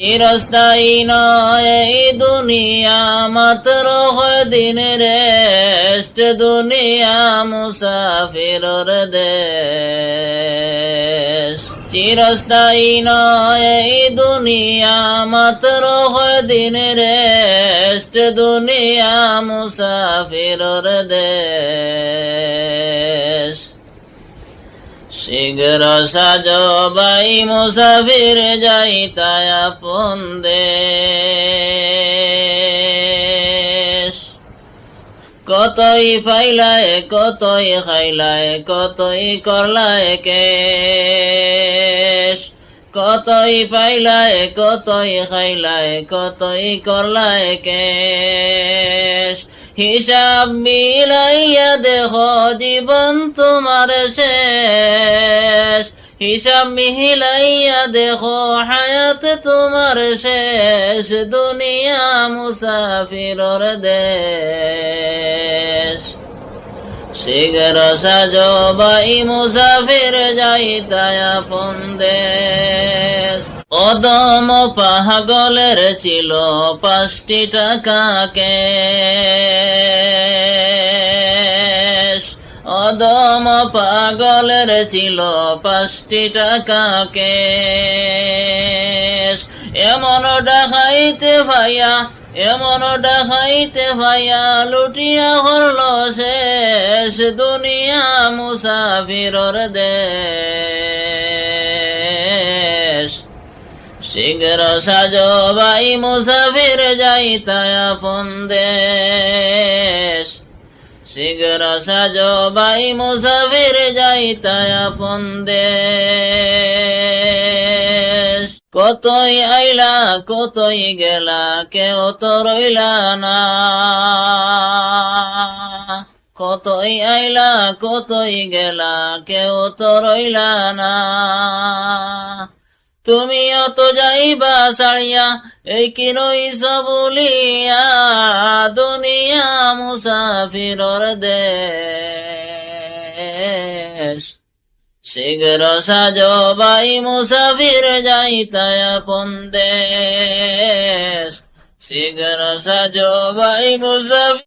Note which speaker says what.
Speaker 1: চিরস্থায়ী নয় এই দুনিয়া, মাত্র দিনের রেস্ট দুনিয়া মুসাফিরর দেশ। চিরস্থায়ী নয় এই দুনিয়া, মাত্র দিনের রেস্ট দুনিয়া মুসাফিরর দেশ। শীঘ্র সাজ বাই মুসাফির যাই তাই আপন দেশ। কতই ফাইলায়, কতই খাইলায় কতই করলায় কে কতই পাইলায় কতই খাইলায় কতই করলায় কেশ। হিসাব মিলাইয়া দেখো জীবন তোমার শেষ। হিসাব মিহিলাইয়া দেখো হায়াত তোমার শেষ। দুনিয়া মুসাফিরর দেশ। শীঘ্র সাজো বাই মুসাফির যাই আপন দেশ। অদম পাগলের ছিল পাঁচটি টাকা কেশ অদম পাগলের ছিল পাঁচটি টাকা কেশ এমন ডাকাইতে ভাইয়া, এমন ডাকাইতে ভাইয়া, লুটিয়া হরল শেষ দুনিয়া মুসাফিরর দেশ। শীঘ্র সাজো বাই মুসাফির যাই তাই আপন দেশ। শীঘ্র সাজো বাই মুসাফির যাই তাই আপন দেশ। কতই আইলা, কতই গেলা, কেউ তো রইলা না। কতই আইলা, কতই গেলা, কেউ তো রইলা না। তুমিও তো যাইবা সাড়িয়া এই কি রইস বলিয়া দুনিয়া মুসাফিরর দেশ? শীঘ্র সাজো বাই মুসাফির যাই তাই আপন দেশ। শীঘ্র সাজো বাই মুসাফির